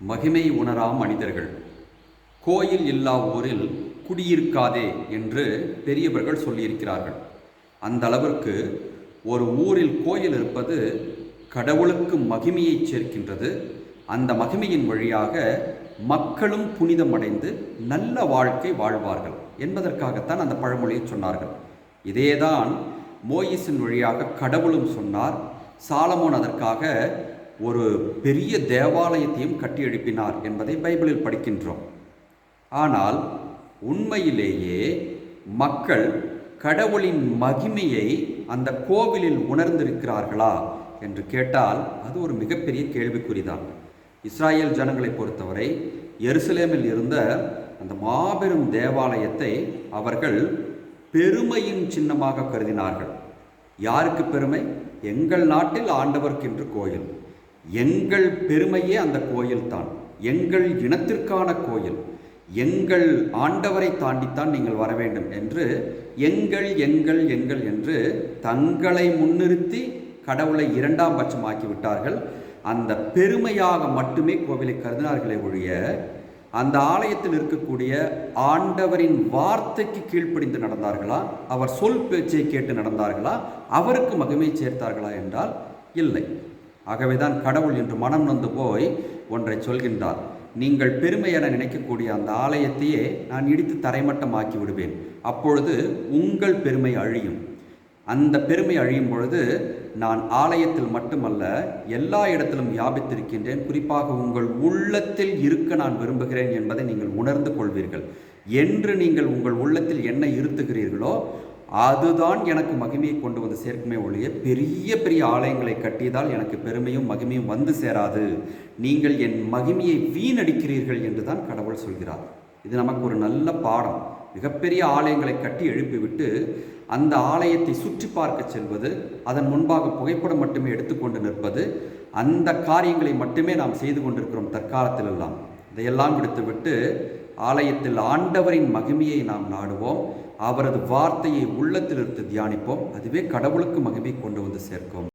மகிமை உணரா மனிதர்கள். கோயில் இல்லா ஊரில் குடியிருக்காதே என்று பெரியவர்கள் சொல்லியிருக்கிறார்கள். அந்த அளவிற்கு ஒரு ஊரில் கோயில் இருப்பது கடவுளுக்கு மகிமையை சேர்க்கின்றது. அந்த மகிமையின் வழியாக மக்களும் புனிதமடைந்து நல்ல வாழ்க்கை வாழ்வார்கள் என்பதற்காகத்தான் அந்த பழமொழியை சொன்னார்கள். இதேதான் மோயிஸின் வழியாக கடவுளும் சொன்னார். சாலமோன் அதற்காக ஒரு பெரிய தேவாலயத்தையும் கட்டி எழுப்பினார் என்பதை பைபிளில் படிக்கின்றோம். ஆனால் உண்மையிலேயே மக்கள் கடவுளின் மகிமையை அந்த கோவிலில் உணர்ந்திருக்கிறார்களா என்று கேட்டால் அது ஒரு மிகப்பெரிய கேள்விக்குறிதான். இஸ்ராயேல் ஜனங்களை பொறுத்தவரை எருசலேமில் இருந்த அந்த மாபெரும் தேவாலயத்தை அவர்கள் பெருமையின் சின்னமாக கருதினார்கள். யாருக்கு பெருமை? எங்கள் நாட்டில் ஆண்டவர்க்கென்று கோயில். எங்கள் பெருமையே அந்த கோயில்தான் எங்கள் இனத்திற்கான கோயில். எங்கள் ஆண்டவரை தாண்டித்தான் நீங்கள் வர வேண்டும் என்று எங்கள் எங்கள் எங்கள் என்று தங்களை முன்னிறுத்தி கடவுளை இரண்டாம் பட்சமாக்கி விட்டார்கள். அந்த பெருமையாக மட்டுமே கோவிலை கருதினார்களே ஒழிய அந்த ஆலயத்தில் இருக்கக்கூடிய ஆண்டவரின் வார்த்தைக்கு கீழ்ப்படிந்து நடந்தார்களா? அவர் சொல் பேச்சை கேட்டு நடந்தார்களா? அவருக்கு மகிமை சேர்த்தார்களா என்றால் இல்லை. ஆகவே தான் கடவுள் என்று மனம் நொந்து போய் ஒன்றை சொல்கின்றார். நீங்கள் பெருமை என நினைக்கக்கூடிய அந்த ஆலயத்தையே நான் இடித்து தரைமட்டமாக்கி விடுவேன். அப்பொழுது உங்கள் பெருமை அழியும். அந்த பெருமை அழியும் பொழுது நான் ஆலயத்தில் மட்டுமல்ல எல்லா இடத்திலும் வியாபித்திருக்கின்றேன். குறிப்பாக உங்கள் உள்ளத்தில் இருக்க நான் விரும்புகிறேன் என்பதை நீங்கள் உணர்ந்து கொள்வீர்கள். என்று நீங்கள் உங்கள் உள்ளத்தில் என்ன இருத்துகிறீர்களோ அதுதான் எனக்கு மகிமையை கொண்டு வந்து சேர்க்குமே ஒழிய பெரிய பெரிய ஆலயங்களை கட்டியதால் எனக்கு பெருமையும் மகிமையும் வந்து சேராது. நீங்கள் என் மகிமையை வீணடிக்கிறீர்கள் என்று தான் கடவுள் சொல்கிறார். இது நமக்கு ஒரு நல்ல பாடம். மிகப்பெரிய ஆலயங்களை கட்டி எழுப்பிவிட்டு அந்த ஆலயத்தை சுற்றி பார்க்க செல்வது அதன் முன்பாக புகைப்படம் மட்டுமே எடுத்துக்கொண்டு நிற்பது அந்த காரியங்களை மட்டுமே நாம் செய்து கொண்டிருக்கிறோம் தற்காலத்தில் எல்லாம். இதையெல்லாம் விடுத்துவிட்டு ஆலயத்தில் ஆண்டவரின் மகிமையை நாம் நாடுவோம். அவரது வார்த்தையை உள்ளத்தில் இருந்து தியானிப்போம். அதுவே கடவுளுக்கு மகிமை கொண்டு வந்து சேர்க்கும்.